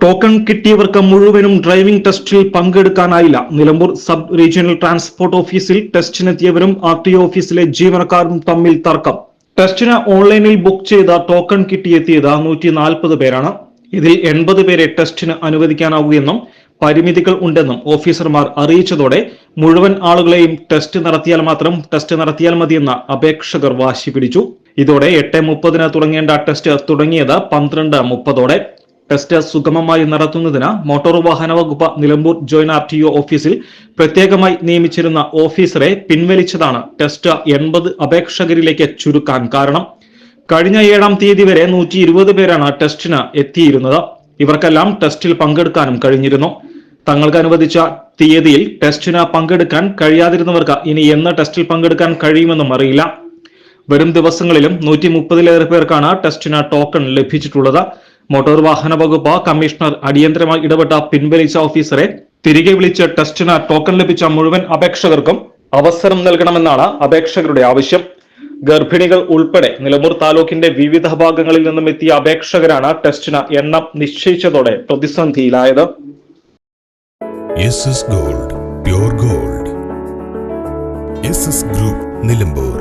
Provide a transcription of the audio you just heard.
Token കിട്ടിയവർക്ക് മുഴുവനും driving ടെസ്റ്റിൽ പങ്കെടുക്കാനായില്ല. നിലമ്പൂർ സബ് റീജിയണൽ ട്രാൻസ്പോർട്ട് ഓഫീസിൽ ടെസ്റ്റിനെത്തിയവരും ആർ ടി ഓഫീസിലെ ജീവനക്കാരും തമ്മിൽ തർക്കം. ടെസ്റ്റിന് ഓൺലൈനിൽ ബുക്ക് ചെയ്ത ടോക്കൺ കിട്ടിയെത്തിയത് നൂറ്റി നാൽപ്പത് പേരാണ്. ഇതിൽ എൺപത് പേരെ ടെസ്റ്റിന് അനുവദിക്കാനാവുകയെന്നും പരിമിതികൾ ഉണ്ടെന്നും ഓഫീസർമാർ അറിയിച്ചതോടെ മുഴുവൻ ആളുകളെയും ടെസ്റ്റ് നടത്തിയാൽ മാത്രം ടെസ്റ്റ് നടത്തിയാൽ മതിയെന്ന അപേക്ഷകർ വാശി പിടിച്ചു. ഇതോടെ എട്ട് മുപ്പതിന് തുടങ്ങേണ്ട ടെസ്റ്റ് തുടങ്ങിയത് പന്ത്രണ്ട് മുപ്പതോടെ ടെസ്റ്റ് സുഗമമായി നടത്തുന്നതിന് മോട്ടോർ വാഹന വകുപ്പ് Nilambur joint R T O ഓഫീസിൽ പ്രത്യേകമായി നിയമിച്ചിരുന്ന ഓഫീസറെ പിൻവലിച്ചതാണ് ടെസ്റ്റ് എൺപത് അപേക്ഷകരിലേക്ക് ചുരുക്കാൻ കാരണം. കഴിഞ്ഞ ഏഴാം തീയതി വരെ നൂറ്റി ഇരുപത് പേരാണ് ടെസ്റ്റിന് എത്തിയിരുന്നത്. ഇവർക്കെല്ലാം ടെസ്റ്റിൽ പങ്കെടുക്കാനും കഴിഞ്ഞിരുന്നു. തങ്ങൾക്ക് അനുവദിച്ച തീയതിയിൽ ടെസ്റ്റിന് പങ്കെടുക്കാൻ കഴിയാതിരുന്നവർക്ക് ഇനി എന്ന് ടെസ്റ്റിൽ പങ്കെടുക്കാൻ കഴിയുമെന്നും അറിയില്ല. വരും ദിവസങ്ങളിലും നൂറ്റി മുപ്പതിലേറെ പേർക്കാണ് ടെസ്റ്റിന് ടോക്കൺ ലഭിച്ചിട്ടുള്ളത്. മോട്ടോർ വാഹന വകുപ്പ് കമ്മീഷണർ അടിയന്തരമായി ഇടപെട്ട പിൻവലിച്ച ഓഫീസറെ തിരികെ വിളിച്ച് ടെസ്റ്റിന് ടോക്കൺ ലഭിച്ച മുഴുവൻ അപേക്ഷകർക്കും അവസരം നൽകണമെന്നാണ് അപേക്ഷകരുടെ ആവശ്യം. ഗർഭിണികൾ ഉൾപ്പെടെ നിലമ്പൂർ താലൂക്കിന്റെ വിവിധ ഭാഗങ്ങളിൽ നിന്നും എത്തിയ അപേക്ഷകരാണ് ടെസ്റ്റിന് എണ്ണം നിശ്ചയിച്ചതോടെ പ്രതിസന്ധിയിലായത്. Gold gold. ഗ്രൂപ്പ് നിലമ്പൂർ.